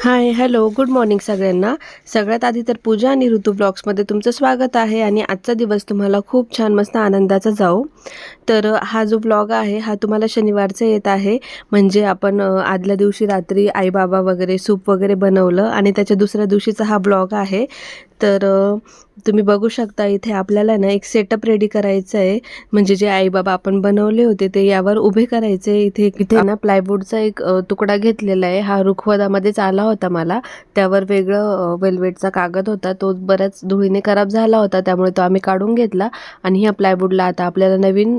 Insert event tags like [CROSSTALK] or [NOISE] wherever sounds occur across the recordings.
Hi hello good morning सगळ्यांना. सगळ्यात आधी तर पूजा आणि ऋतू ब्लॉग्समध्ये तुमचं स्वागत आहे आणि आजचा दिवस तुम्हाला खूप छान मस्त आनंदाचा जाऊ. तर हा जो ब्लॉग आहे हा तुम्हाला शनिवारचा येत आहे. म्हणजे आपण आदल्या दिवशी रात्री आई बाबा वगैरे सूप वगैरे बनवलं आणि त्याच्या दुसऱ्या दिवशीचा हा ब्लॉग आहे. तर तुम्ही बघू शकता इथे आपल्याला ना एक सेटअप रेडी करायचं आहे म्हणजे जे आई बाबा आपण बनवले होते ते यावर उभे करायचे. इथे इथे ना प्लायवूडचा एक तुकडा घेतलेला आहे. हा रुखवदामध्येच आला होता मला. त्यावर वेगळं वेल्वेटचा कागद होता. तो बऱ्याच धुळीने खराब झाला होता. त्यामुळे तो आम्ही काढून घेतला. आणि ह्या प्लायवूडला आता आपल्याला नवीन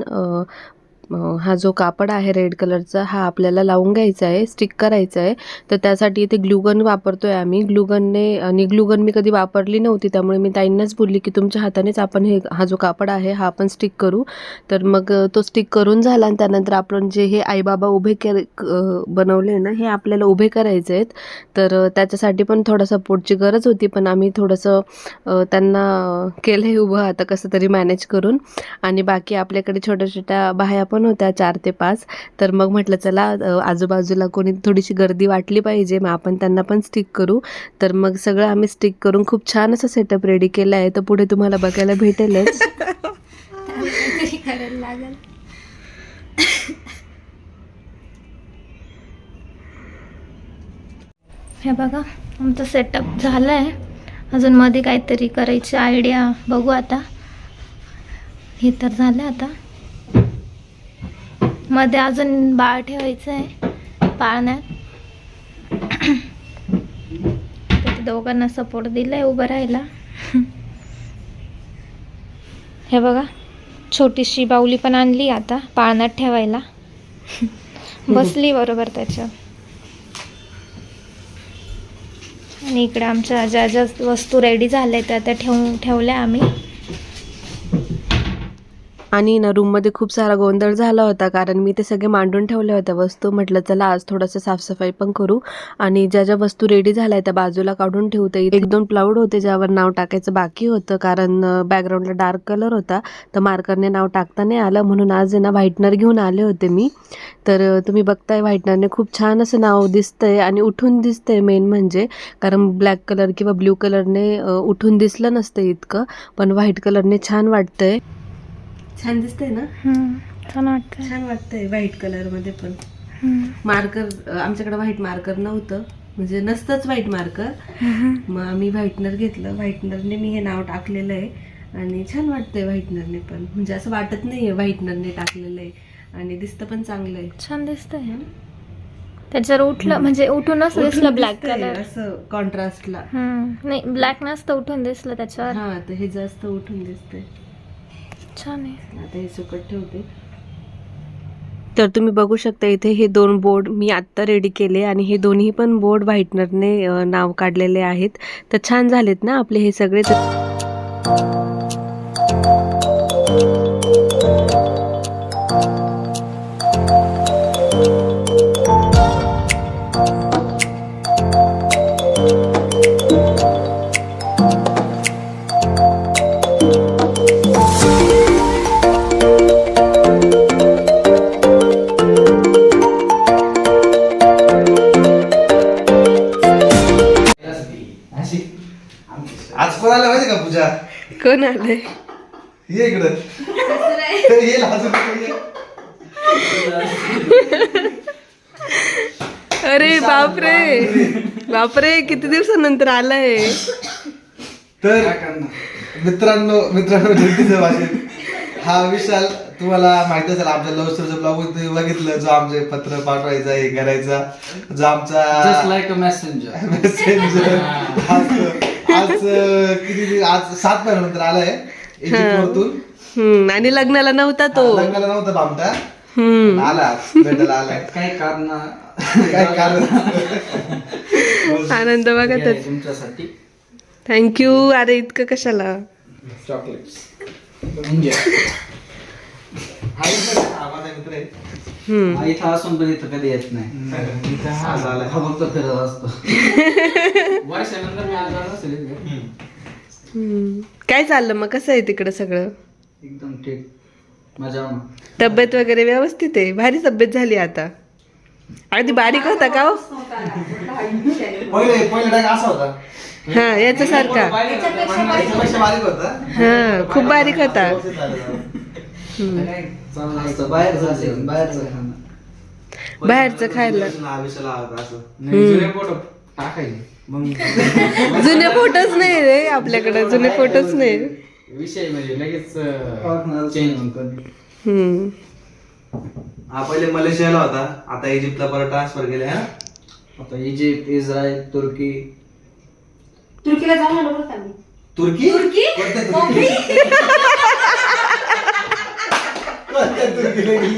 हा जो कापड आहे रेड कलरचा हा आपल्याला लावून घ्यायचा आहे स्टिक करायचा आहे. तर त्यासाठी इथे ग्लुगन आहे आम्ही. ग्लुगनने आणि ग्लुगन मी कधी वापरली नव्हती त्यामुळे मी ताईंनाच बोलली की तुमच्या हातानेच आपण हे हा जो कापड आहे हा आपण स्टिक करू. तर मग तो स्टिक करून झाला आणि त्यानंतर आपण जे हे आईबाबा उभे के बनवले ना हे आपल्याला उभे करायचे आहेत. तर त्याच्यासाठी पण थोडा सपोर्टची गरज होती पण आम्ही थोडंसं त्यांना केलं आहे उभं आता कसं तरी मॅनेज करून. आणि बाकी आपल्याकडे छोट्या छोट्या बाह्या पण होत्या चार ते पाच. तर मग म्हटलं चला आजूबाजूला कोणी थोडीशी गर्दी वाटली पाहिजे मग आपण त्यांना पण स्टिक करू. तर मग सगळं आम्ही स्टिक करून खूप छान असं सेटअप रेडी केलं आहे. तर पुढे तुम्हाला बघायला भेटेलच. [LAUGHS] हे बघा आमचं सेटअप झालं आहे अजून मध्ये काहीतरी करायची आयडिया बघू आता. हे तर झालं आता. मध्ये अजून बाळ ठेवायचं आहे पाळण्यात. तर दोघांना सपोर्ट दिलाय उभं राहायला. हे बघा छोटीशी बाऊली पण आणली आता पाळण्यात ठेवायला. बसली बरोबर त्याच्या आणि इकडे आमच्या ज्या ज्या वस्तू रेडी झाल्या त्या त्या ठेवून ठेवल्या आम्ही. आणि ना रूममध्ये खूप सारा गोंधळ झाला होता कारण मी ते सगळे मांडून ठेवल्या होत्या वस्तू. म्हटलं चला आज थोडंसं साफसफाई पण करू आणि ज्या ज्या वस्तू रेडी झाल्या त्या बाजूला काढून ठेवते एक दोन प्लाऊड होते ज्यावर नाव टाकायचं बाकी होतं कारण बॅकग्राऊंडला डार्क कलर होता. तर मार्करने नाव टाकता नाही आलं म्हणून आज ना व्हाईटनर घेऊन आले होते मी. तर तुम्ही बघताय व्हाईटनरने खूप छान असं नाव दिसतंय आणि उठून दिसतंय मेन म्हणजे. कारण ब्लॅक कलर किंवा ब्ल्यू कलरने उठून दिसलं नसतं इतकं पण व्हाईट कलरने छान वाटतंय. छान दिसतंय ना? छान वाटतं छान वाटतंय व्हाईट कलरमध्ये पण. मार्कर आमच्याकडे व्हाईट मार्कर नव्हतं. म्हणजे नसतंच व्हाईट मार्कर मग आम्ही व्हाईटनर घेतलं. व्हाईटनरने मी हे नाव टाकलेलं आहे. आणि छान वाटतंय व्हाईटनरने पण. म्हणजे असं वाटत नाहीये व्हाईटनरने टाकलेलं आहे आणि दिसतं पण चांगलं आहे. छान दिसतंय. त्याच्यावर उठलं म्हणजे उठूनच उठून दिसलं ब्लॅक कलर असं कॉन्ट्रास्टला नाही ब्लॅक नसतं उठून दिसलं त्याच्यावर. हा तर हे जास्त उठून दिसतंय. छान आहे. आता हे सुकट ठेवते. तर तुम्ही बघू शकता इथे हे दोन बोर्ड मी आत्ता रेडी केले आणि हे दोन्ही पण बोर्ड व्हाईटनरने नाव काढलेले आहेत. तर छान झालेत ना आपले हे सगळे? अरे बापरे. बापरे. किती दिवसानंतर आलाय. तर मित्रांनो मित्रांनो भाषेत हा विशाल तुम्हाला माहीत असेल आमच्या लव्ह स्टोरीचा ब्लॉग बघितलं जो आमचे पत्र पाठवायचा हे करायचा जो आमचा Just like a messenger. Messenger आज आज किती दिवस- आज सात महिन्यानंतर आलाय इजिप्तवरतून हम्म आणि लग्नाला नव्हता तो. लग्नाला नव्हता बामटा. हम्म. आला आज भेटायला आलाय काय कारण काय कारण. आनंद बघा तर तुमच्यासाठी. थँक्यू अरे इतकं कशाला? चॉकलेट्स एन्जॉय माझा मित्र आहे. हम्म. इथं असून पण इथं कधी येत नाही. आज आलाय. हा फक्त फिरत असतो. [LAUGHS] वर्षानंतर मी आज आलो असेल इथे. हम्म. काय चाललं मग? कसं आहे तिकडं सगळं? एकदम ठीक. तब्येत वगैरे व्यवस्थित आहे? भारी तब्येत झाली आता. अगदी बारीक होता का हो? पहिले पहिले डाग असा होता. हा याच्यासारखा. याच्यापेक्षा बारीक होता. हा खूप बारीक होता. बाहेरचं बाहेरचं खाणं. बाहेरचं खायला. हा जुने फोटोच नाही रे आपल्याकडे जुने फोटोच नाही. विषय म्हणजे लगेच चेंज होतो हम्म. हा पहिले मलेशियाला होता. आता इजिप्तला परत ट्रान्सफर केले हा? आता इजिप्त इस्रायल तुर्की. तुर्कीला जाऊन आलो बरं का मी तुर्की? कोणत्या तुर्की? कोणत्या तुर्कीला गेली?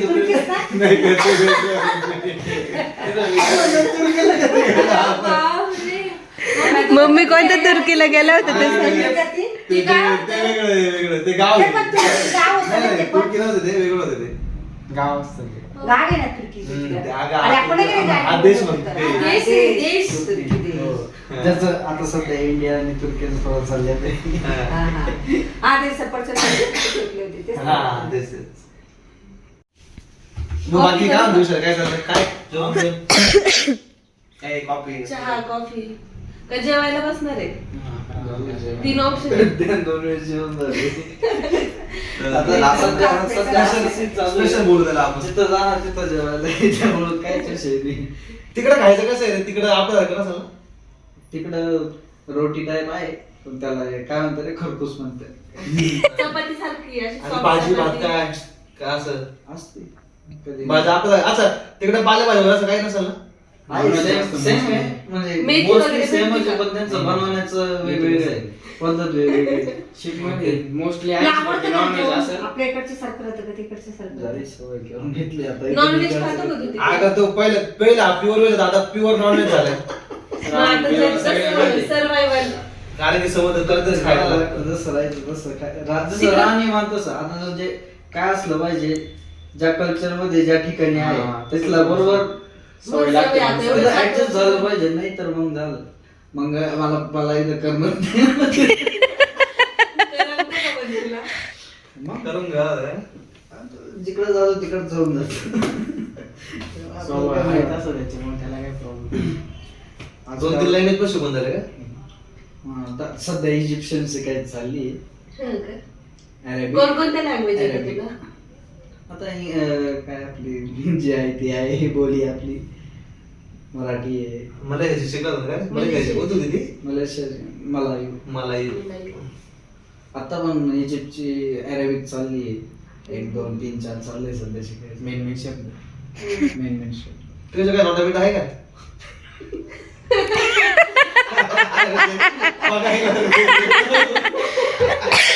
तुर्कीच ना? नाही, कोणत्या तुर्कीला गेली? मम्मी कोणत्या तुर्कीला गेल्या होत्या ते सांग. जाती? ते ते वेगळं आहे, वेगळं. ते गाव ते आहे. पण तुर्की गाव होतं नाही, ते नाही, पण. तुर्की नव्हतं ते वेगळं होतं ते गाव असतं ते. गाव आहे ना तुर्की हम्म, ते तुर्कीला. आगा- अरे आपण नाही गेले हा गाडी देश बोलतो म्हणते. तर. हा, देश, देश, देश. तुर्की देश. हा. ज्याचं आता सध्या इंडिया आणि तुर्की थोडं चालले ते हा. हा, हा. हा, ते सफरचंद तुर्की होते, तेच हा, ना. तेच, तेच. मग बाकी काय म्हणतो विषय? काय चाललंय काय जेवण [COUGHS] बिवण? [COUGHS] काय कॉफी चहा कॉफी का जेवायला बसणार आहे? तीन ऑप्शन [LAUGHS] दोन वेळेस जेवण तिकडे खायचं कसं आहे तिकडे आपल्याला कसं तिकडं रोटी टाईप आहे. पण त्याला काय म्हणतात रे? खरपूस म्हणतात. चपाती सारखी अशी आणि soft भाजी भात. काय? काय असं? असते. कधी भाजी आपल्याला असं तिकडे पालेभाजी असं काही नसेल ना? आहे. म्हणजे वगैरे आहे? पण त्यांचं बनवण्याचं वेगवेगळं आहे पद्धत वेगवेगळी मोस्टली तुला आवडतं ना नॉनव्हेज जेवण? असेल? आपल्या इकडचं सारखं राहतं का तिकडचं सारखं? झाली राहतं? सवय घेऊन घेतली आता. नॉनव्हेज खातो का तू तिथे? अगं तो पहिले पहिला प्युअर प्युअर नॉनव्हेज झालाय. [LAUGHS] मग आता सर्वायवल कारण की समुद्र करतच खायला. लागतं. जसं राहायचं तसं काय रा- जसं राहणीमान तसं. आता जे काय असलं पाहिजे ज्या कल्चरमध्ये ज्या ठिकाणी हा, आहे तिथला बरोबर सवय लागते. ऍडजस्ट झालं पाहिजे नाही तर मग झालं. मग मला मला इथं करणं मग? करून घ्या. जिकडे झालं तिकडे जाऊन जात आहे तसं त्याच्यामुळे त्याला काही प्रॉब्लेम दोन तीन लाईनीत पण शिकून झाले का? आता सध्या इजिप्शियनची काय चालली अरेबिक कोणकोणत्या लँग्वेज Arabic. तुला? आता ही, अं, काय आपली जी आहे ती आहे ही बोली आपली. मराठी आहे. मला शिकत होतं काय मला काय शिकवत होती ती? मलेशिया मलाई मला आता पण इजिप्तची अरेबिक चालली आहे. एक दोन तीन चार चालले सध्या शिकायचं. मेन मेन शब्द मेन मेन शब्द तुझ्या काय नोटा आहे का?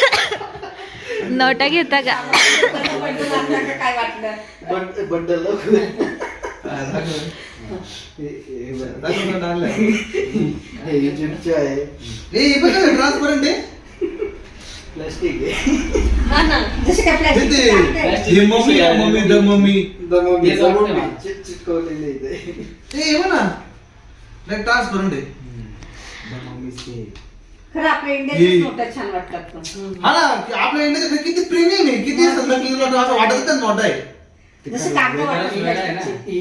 [LAUGHS] [LAUGHS] [LAUGHS] नोटा घेता का? काय वाटलं बंड बंडल. हे हे ट्रान्सपरंट आहे. प्लास्टिक आहे. ना. जसे काय ते प्लास्टिक हे मम्मी मम्मी द मम्मी. चिटकवलेली ते. हे बघ ना. ट्रान्सपरंट आहे. खरं आपल्या इंडियाचे नोटा छान वाटतात पण. हा ना की आपल्या इंडियाचं किती प्रीमियम आहे किती नकली नोट असं वाटत नोट आहे. जसं कागद. ही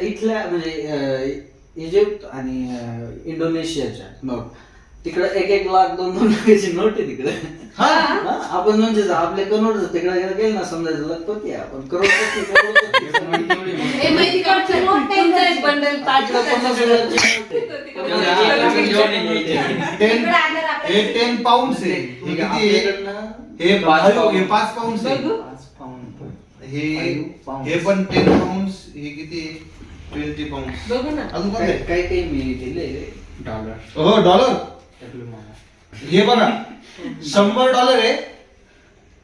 इथल्या म्हणजे अं, इजिप्त आणि अं, इंडोनेशियाच्या. नोट तिकडे एक एक लाख दोन दोन लाखाची नोट आहे तिकडे. हा. हा, आपण म्हणजे आपले करोड तिकडे गेले ना समजायचं लखपती आहे आपण करोडपती करोडपती. हे माहिती का? पन्नास हजाराची. आहे. इकडे आपण- हे टेन पाऊंड आहे. हे किती आहे? हे पाच. हे पाच पाऊंड आहे. हे. हे पण टेन पाऊंड हे किती ट्वेंटी पाऊंड बघू ना. अजून काही मी दिले डॉलर हो डॉलर हे बघा. शंभर डॉलर आहे.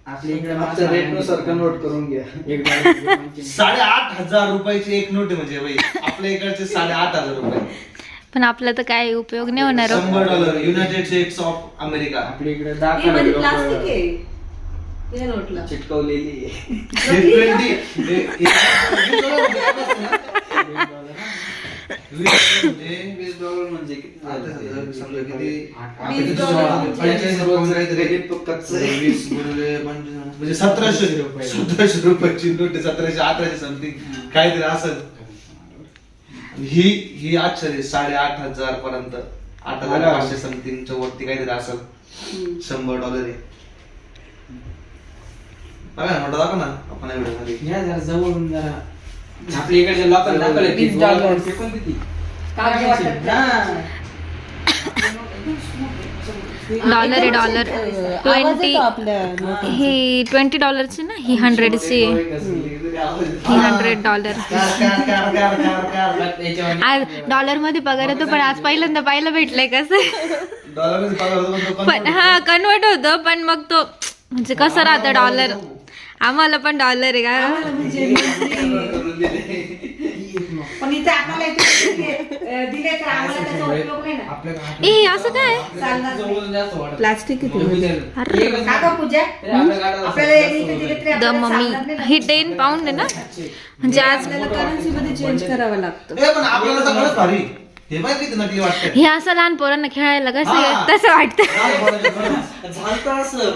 आपल्या इकडे आजच्या रेटनुसार कन्वर्ट करून घ्या. एक [LAUGHS] डॉलर साडेआठ हजार रुपयाची एक नोट आहे म्हणजे बाई आपल्या इकडचे साडेआठ हजार रुपये. पण आपला तर काही उपयोग नाही होणार हो. शंभर dollar United States of America आपल्या इकडे हे मध्ये प्लास्टिक आहे या नोटला चिटकवलेली आहे. हे ट्वेंटी वीस म्हणजे डॉलर म्हणजे किती? समजा किती वीस डॉलर? म्हणजे पंचेचाळीस रुपये काहीतरी. क्रेडिट तो कच्चं आहे. वीस गुणिले पंचेचाळीस म्हणजे सतराशे सतराशे रुपयाची नोट आहे, सतराशे अठराशे समथिंग काहीतरी असेल ही ही आहे, साडेआठ हजार पर्यंत आठ हजार पाचशे समथिंगच्या वरती काहीतरी असेल. शंभर डॉलर आहे. बघा ना मोठा दाखव ना आपण एवढ्या मध्ये घ्या जरा जवळून जरा आपल्या इकडच्या लोकांना दाखवलं वीस डॉलर. कागदी वाटत. डॉलर आहे डॉलर ट्वेंटी ही ट्वेंटी डॉलरची ना ही हंड्रेडची ही हंड्रेड डॉलर आज डॉलरमध्ये पगार येतो पण आज पहिल्यांदा पाहायला भेटलंय कसं? डॉलरमध्ये पगार होतो, पण तो पण हा कन्वर्ट होतं पण मग तो म्हणजे कसं राहतं डॉलर आम्हाला पण डॉलर आहे का? पण इथे दिले दिले तर आम्हाला त्याचा उपयोग नाही ना. आपल्या ए असं काय. प्लास्टिक किती अरे. एकच का गं पूजा? तरी आपल्या गाड्याला आपल्याला इथे दिले तरी द आपल्याला मम्मी नाही ना. ही टेन पाऊंड आहे ना? म्हणजे आज करन्सी मध्ये चेंज करावं लागतं. ए पण आपल्याला तर खरंच भारी. हे बाय किती नकली वाटतंय. हे असं लहान पोरांना खेळायला कसं. तसं वाटतं.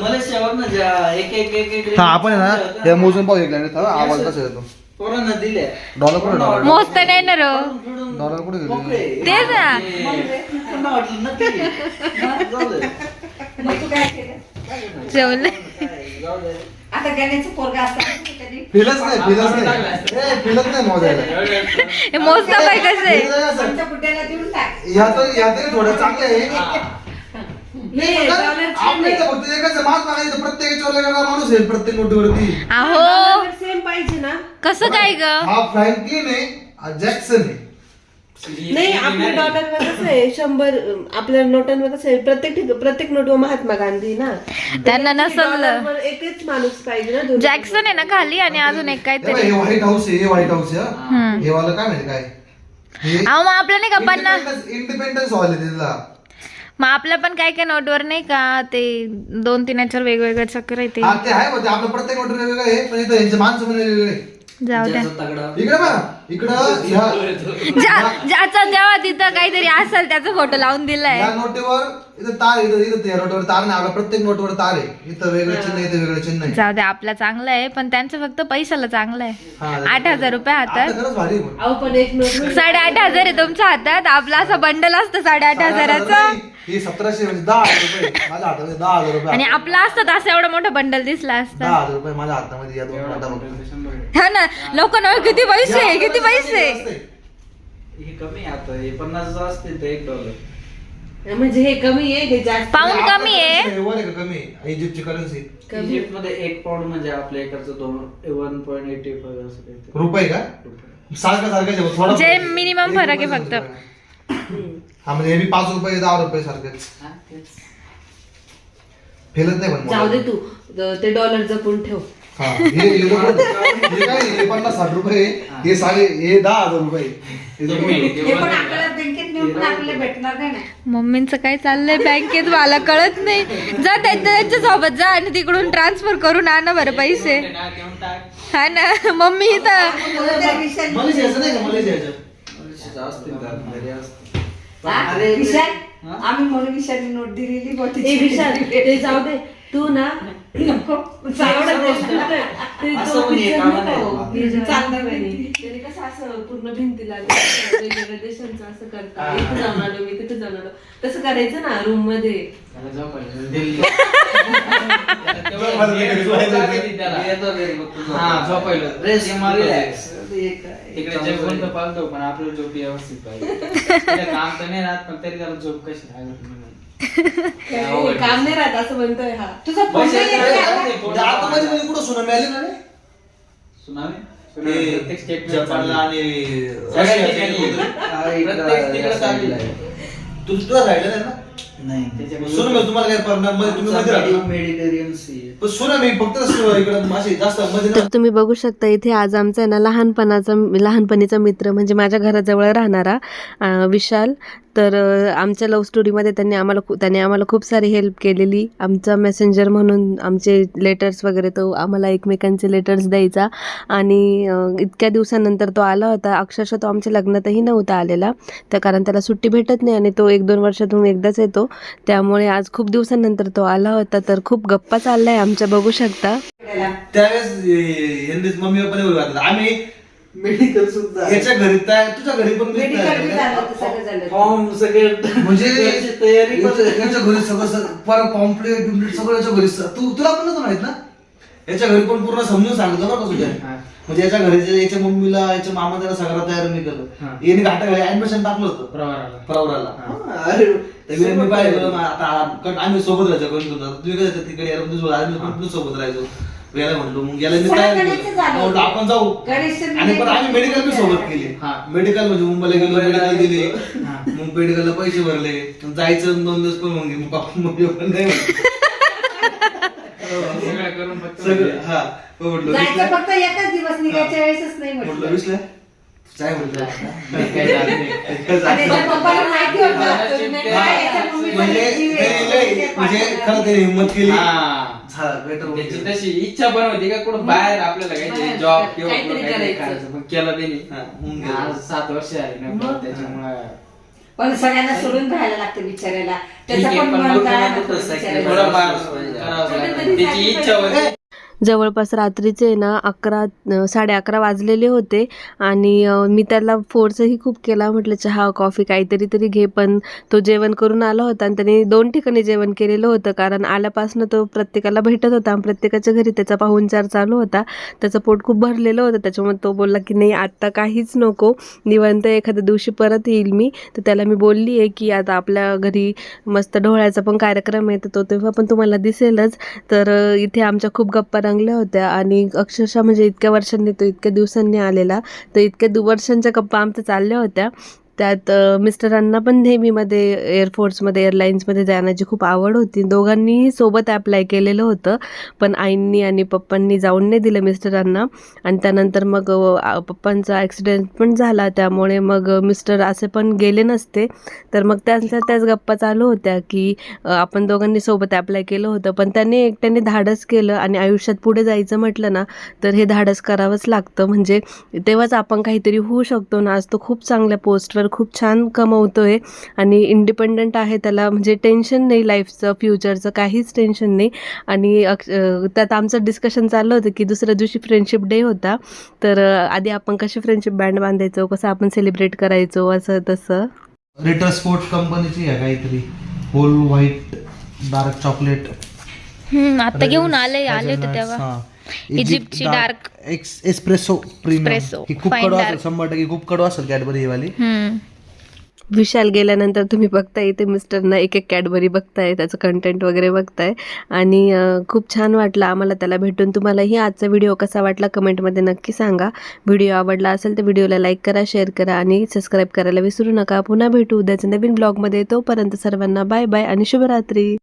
मलेशियावर ज्या एक एक एक एक हा आपण आहे ना हे मोजून पाहू एक आवाज कसा येतो? पोरांना दिल्या डॉलर कुठे डॉलर मोजता नाही ना रो डॉलर कुठे गेले. तेच ना. मग तू काय केलं? जेवलं. काय, जाऊ दे. आता गण्याचं पोरगा असतात कधी? फिलच नाही फिलच नाही. ए फिलच नाही मोजायला. हे मोजता पाय कसं? आहे देऊन टाक. तरी थोडं चांगलं आहे. नाही, आपल्या इथं फक्त एकच आहे, महात्मा गांधी प्रत्येक याच्यावर वेगळा माणूस आहे प्रत्येक नोटीवरती. अहो. सेम पाहिजे ना. कसं काय ग? हा फ्रँकलिन आहे हा जॅक्सन आहे. नाही आपल्या डॉलरवर कसं आहे शंभर अं, आपल्या नोटांवर कसं आहे प्रत्येक ठिक प्रत्येक नोटवर महात्मा गांधी ना. त्यांना नसलं. डॉलरवर एकच माणूस पाहिजे ना दोन्ही. जॅक्सन आहे ना खाली आणि अजून एक हे बघ, काहीतरी हे व्हाईट हाऊस आहे हे व्हाईट हाऊस आहे हा. हे वाला काय माहिती काय? हे अहो मग आपलं नाही का पन्नास इंडिपेंडन्स हॉल आहे तिथला. मग आपल्या पण काय काय नोटवर नाही का? ते दोन तीन याच्यावर वेगवेगळे चक्र आहे ते. हा ते आहे बघ, ते आपलं प्रत्येक नोट वेगवेगळं आहे पण इथं यांचे माणसं पण वेगवेगळे जाऊ द्या. इकडे बघा इकडं ह्या ज्या- ज्याचा जेव्हा तिथं काहीतरी असेल त्याचा फोटो लावून दिलाय. या नोटेवर इथं तार आहे, इथं इथं त्या नोटवर तार नाही आपल्या प्रत्येक नोटवर तार आहे. इथं वेगळं चिन्ह इथं वेगळं चिन्ह आहे. जाऊ द्या आपला चांगला आहे पण त्यांचं फक्त पैशाला चांगलं आहे. हा, आठ हजार रुपये आता हातात खरंच भारी आहे. पण. अहो पण एक नोट साडेआठ हजार आहे तुमच्या हातात. आपला असं बंडल असतं साडेआठ हजाराचं. नाही, हे सतराशे म्हणजे दहा हजार रुपये. माझ्या हातामध्ये दहा हजार रुपये आणि आपला असतं तर असं एवढं मोठं बंडल दिसला असता. दहा हजार रुपये माझ्या हातामध्ये या दोन बघतो हा ना. लोक किती पैसे किती पैसे? हे कमी आहे आता. हे पन्नास असते तर एक डॉलर म्हणजे हे कमी आहे हे जास्त? पाऊंड कमी आहे. वर आहे का कमी? आहे इजिप्तची करन्सी इजिप्त मध्ये एक पाऊंड म्हणजे आपल्या इकडचं दोन वन पॉईंट एटी फाईव्ह असं काहीतरी. रुपये का? सारखं सारखं थोडा जे minimum फरक आहे फक्त. हा म्हणजे हे बी पाच रुपये दहा रुपये सारखेच हा, तेच. फेलत नाही पण जाऊ दे. तू. द- ते डॉलर जपून ठेव. हा हे हे हे काय हे पन्नास साठ रुपये. हे. साडे हे दहा हजार रुपये. हे दोन- हे पण आपल्याला बँकेत नेऊन पण आपल्याला भेटणार नाही ना. मम्मींचं काय चाललंय बँकेत मला कळत नाही. जा त्यांच्या त्यांच्यासोबत जा आणि तिकडून ट्रान्सफर करून आणा बरं पैसे. हा ना मम्मी इथं कोणत्या विषयात- मलेशियाचं नाही का मलेशियाचं? मलेशियाचं असतील तर घरी असतील. हा? अरे, विशाल हा? आम्ही म्हणून विशालने नोट दिलेली बघ ए विशाल ते जाऊ दे तू ना पण हे picture कामं नाही नाही का? बाबा. जे चालणार आहे. नाही. त्याने कसं असं पूर्ण भिंतीला वेगवेगळ्या देशांचं असं करतात इथे मी तिथे तसं करायचं ना रूममध्ये झोप व्यवस्थित पाहिजे. [LAUGHS] काम तर नाही राहत पण तरी त्याला झोप कशी लागत नाही. काम नाही राहत असं म्हणतोय हा. तुझा फोन नाही येत का? ते आतमध्ये म्हणजे कुठं सुना मिळाली ना रे? ते जपानला आणि ठिकाणी. [LAUGHS] हा, प्रत्येक तिकडं चाललेलं ना? तुम्हाला काय मध्ये तुम्ही मध्ये राहता. मेडिटेरियन सी पण सुना मी फक्त इकडे मासे जास्त मध्ये तर तुम्ही बघू शकता इथे आज आमचा आहे ना लहानपणाचा लहानपणीचा मित्र म्हणजे माझ्या घराजवळ राहणारा अं, विशाल. तर आमच्या लव्ह स्टोरीमध्ये त्यांनी आम्हाला खू- त्याने आम्हाला खूप सारी हेल्प केलेली. आमचा मेसेंजर म्हणून आमचे लेटर्स वगैरे तो आम्हाला एकमेकांचे लेटर्स द्यायचा. आणि इतक्या दिवसानंतर तो आला होता. अक्षरशः तो आमच्या लग्नातही नव्हता आलेला. तर कारण त्याला सुट्टी भेटत नाही आणि तो एक दोन वर्षातून एकदाच येतो. त्यामुळे आज खूप दिवसानंतर तो आला होता. तर खूप गप्पा चाललाय आमच्या बघू शकता. त्यावेळेस मम्मी आम्ही मेडिकल सुद्धा. याच्या घरी तुझ्या घरी पण मीच मेडिकल बी नाही झालं होतं, सगळं झालं होतं. फॉर्म सगळे म्हणजे त्याची तयारी पण याच्या याच्या घरी सगळं सगळं पर पॉम्पलेट बिम्पलेट सगळं याच्या घरी स- तू तुला पण नव्हतं माहीत ना? याच्या घरी पण पूर्ण समजून सांगितलं ना तुझ्या. हा. म्हणजे याच्या घरी याच्या मम्मीला याच्या मामा त्याला सगळं तयार नाही केलं. याने घाटा घरी ऍडमिशन टाकलं होतं. प्रवाराला. प्रवराला. अरे तर मी पाहिलं. मग आता कारण आम्ही सोबत राहायचो कोणी तुम्ही जाता तिकडे यार तुझं आम्ही पण तुझं सोबत राहायचो? याला म्हणलो मग याला मी. म्हणलं आपण जाऊ. आणि पण आम्ही मेडिकल बी सोबत केली. हा. मेडिकल म्हणजे मुंबईला गेलो मेडिकल दिली. हा. मग मेडिकलला पैसे भरले. जायचं दोन दिवस पण मग मग पप्पा मम्मी पण नाही म्हणले. सगळं करून फक्त सगळं हा. मग म्हटलं जायचं विसल्या. फक्त एकच दिवस निघायच्या वेळेसच नाही म्हटलं. म्हटलं विसल्या. काय म्हटलं. काही झालं नाही. आणि त्याच्या पप्पाला माहिती होतं. तुम्ही नाही हा. काय, म्हणजे. त्याने लय- म्हणजे खरं त्याने हिंमत केली. हा. झालं बेटर त्याची तशी इच्छा पण होती का कुठं बाहेर आपल्याला काहीतरी बाहेर जॉब किंवा काहीतरी कुठं काहीतरी करायचं. करायचं पण केलं त्यांनी हा, होऊन गेलं. आज सात वर्ष आली ना मग? त्याच्यामुळे पण सगळ्यांना सोडून राहायला लागतं बिचारायला ठीक त्याचं आहे, पण मन. थोडंफार पाहिजे. करावंच लागेल. कुठेतरी त्याची इच्छा होती जवळपास रात्रीचे ना अकरा साडे अकरा वाजलेले होते. आणि मी त्याला फोर्सही खूप केला. म्हटलं चहा कॉफी काहीतरी तरी घे. पण तो जेवण करून आला होता आणि त्याने दोन ठिकाणी जेवण केलेलं होतं. कारण आल्यापासून तो प्रत्येकाला भेटत होता आणि प्रत्येकाच्या घरी त्याचा पाहुणचार चालू होता. त्याचं पोट खूप भरलेलं होतं. त्याच्यामुळे तो बोलला की नाही आत्ता काहीच नको. निवंत एखाद्या दिवशी परत येईल मी. तर त्याला मी बोलली आहे की आता आपल्या घरी मस्त ढोळ्याचा पण कार्यक्रम आहे. तर तो तेव्हा पण तुम्हाला दिसेलच. तर इथे आमच्या खूप गप्पा चांगल्या होत्या आणि अक्षरशः म्हणजे इतक्या वर्षांनी तो इतक्या दिवसांनी आलेला तर इतक्या दु वर्षांच्या गप्पा आमच्या चालल्या होत्या. त्यात मिस्टरांना पण नेहमीमध्ये एअरफोर्समध्ये एअरलाईन्समध्ये जाण्याची खूप आवड होती. दोघांनीही सोबत ॲप्लाय केलेलं होतं पण आईंनी आणि पप्पांनी जाऊन नाही दिलं मिस्टरांना. आणि त्यानंतर मग पप्पांचा ॲक्सिडेंट पण झाला. त्यामुळे मग मिस्टर असे पण गेले नसते. तर मग त्यांच्या त्याच गप्पा चालू होत्या की आपण दोघांनी सोबत ॲप्लाय केलं होतं. पण त्यांनी एकट्याने धाडस केलं आणि आयुष्यात पुढे जायचं म्हटलं ना तर हे धाडस करावंच लागतं. म्हणजे तेव्हाच आपण काहीतरी होऊ शकतो ना. आज तो खूप चांगल्या पोस्टवर खूप छान कमवतोय आणि इंडिपेंडंट आहे त्याला म्हणजे टेन्शन नाही लाईफचं फ्युचरचं काहीच टेन्शन नाही. आणि अक्ष- त्यात आमचं डिस्कशन चाललं होतं की दुसऱ्या दिवशी फ्रेंडशिप डे होता. तर आधी आपण कशी फ्रेंडशिप बँड बांधायचो कसं आपण सेलिब्रेट करायचो असं तसं. रिटर स्पोर्ट्स कंपनीची आहे काहीतरी होल व्हाईट डार्क चॉकलेट आता घेऊन आले आले होते तेव्हा. इजिप्तची एस्प्रेसो प्रीमियम ही खूप fine कडू dark. असेल शंभर टक्के खूप कडू असेल कॅडबरी ही वाली. हम्म. विशाल गेल्यानंतर तुम्ही बघताय इथे मिस्टरना एक एक कॅडबरी बघताय त्याचं कंटेंट वगैरे बघताय. आणि अं, खूप छान वाटलं आम्हाला त्याला भेटून. तुम्हालाही आजचा व्हिडिओ कसा वाटला कमेंटमध्ये नक्की सांगा. व्हिडिओ आवडला असेल तर व्हिडिओला लाईक करा शेअर करा आणि सबस्क्राईब करायला विसरू नका. पुन्हा भेटू उद्याच्या नवीन ब्लॉगमध्ये तोपर्यंत सर्वांना बाय बाय आणि शुभरात्री.